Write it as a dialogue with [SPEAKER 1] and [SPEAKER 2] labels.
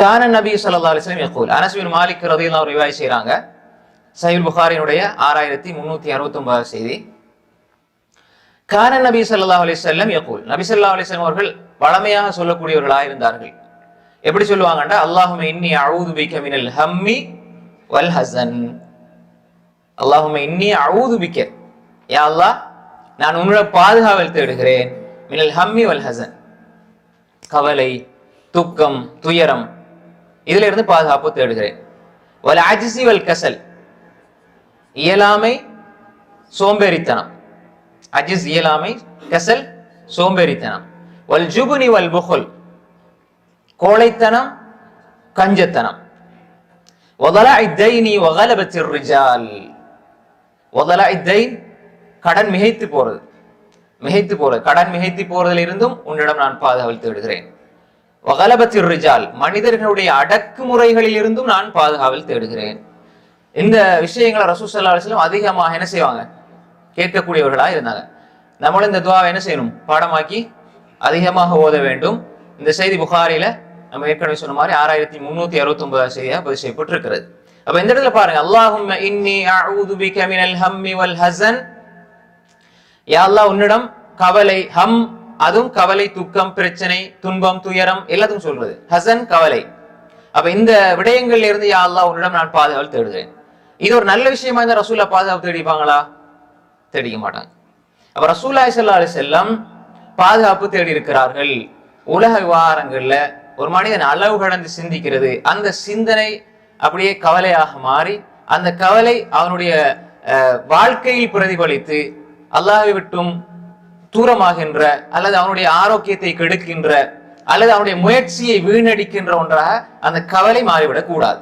[SPEAKER 1] கான நபி ஸல்லல்லாஹு அலைஹி வஸல்லம் யகூல் அனஸ் பின் மாலிக் ரலியல்லாஹு அன்ஹு ரிவாய் செய்றாங்க சஹீஹ் புகாரினுடைய ஆறாயிரத்தி முன்னூத்தி அறுபத்தி ஒன்பதாவது செய்தி கான நபி ஸல்லல்லாஹு அலைஹி வஸல்லம் யகூல் நபி ஸல்லல்லாஹு அலைஹி அவர்கள் வளமையாக சொல்லக்கூடியவர்களாக இருந்தார்கள். எப்படி சொல்லுவாங்கன்றா அல்லாஹும இன்னி அஊது பிக மினல் ஹம்மி வல் ஹஸன் அல்லாஹும இன்னி அஊது பிக்க. யா அல்லாஹ் நான் உன்னோட பாதுகாவல் தேடுகிறேன். மினல் ஹம்மி வல் ஹஸன் கவலை துக்கம் துயரம் இதுல இருந்து பாதுகாப்பு தேடுகிறேன். வல் அஜிசி வல் கசல். இயலாமை சோம்பேறித்தனம். அஜிஸ் இயலாமை கசல் சோம்பேறித்தனம். வல் ஜுபுனி வல் புகுல். கோழைத்தனம் கஞ்சத்தனம். ரிஜால். கடன் மிகைத்து போறது. மிகைத்து போறது. கடன் மிகைத்து போறதிலிருந்தும் உன்னிடம் நான் பாதுகாவல் தேடுகிறேன். வகலபத்திர் ரிஜால் மனிதர்களுடைய அடக்குமுறைகளில் இருந்தும் நான் பாதுகாவல் தேடுகிறேன். இந்த விஷயங்களை ரசூ அதிகமாக என்ன செய்வாங்க? கேட்கக்கூடியவர்களா இருந்தாங்க. நம்மளும் இந்த துவாவை என்ன செய்யணும்? பாடமாக்கி அதிகமாக ஓத வேண்டும். இந்த செய்தி புகாரில நம்ம ஏற்கனவே சொன்ன மாதிரி ஆறாயிரத்தி முன்னூத்தி அறுபத்தி ஒன்பதாம் செய்தியாக பதிவு செய்யப்பட்டிருக்கிறது. அப்ப இந்த இடத்துல பாருங்க அல்லாஹும் இன்னி அஊது பிக மினல் ஹம்மி வல் ஹசன் யா அல்லாஹ் உன்னிடம் கவலை ஹம் அதுவும் கவலை துக்கம் பிரச்சனை துன்பம் துயரம் எல்லாத்தையும் சொல்றது. ஹசன் கவலை. அப்ப இந்த விடயங்கள்ல இருந்து யா அல்லா உன்னிடம் நான் பாதுகாவல் தேடுகிறேன். இது ஒரு நல்ல விஷயமா இருந்தா ரசூல்லா பாதுகாப்பு தேடிப்பாங்களா? தேடிக்க மாட்டாங்க. அப்ப ரசூல்லாய் சல்லா அலி செல்லம் பாதுகாப்பு தேடி இருக்கிறார்கள் உலக விவகாரங்கள்ல ஒரு மனிதன் அளவு கடந்து சிந்திக்கிறது. அந்த சிந்தனை அப்படியே கவலையாக மாறி அந்த கவலை அவனுடைய வாழ்க்கையில் பிரதிபலித்து அல்லாஹை விட்டும் தூரமாகின்ற அல்லது அவனுடைய ஆரோக்கியத்தை கெடுக்கின்ற அல்லது அவனுடைய முயற்சியை வீணடிக்கின்ற ஒன்றாக அந்த கவலை மாறிவிடக் கூடாது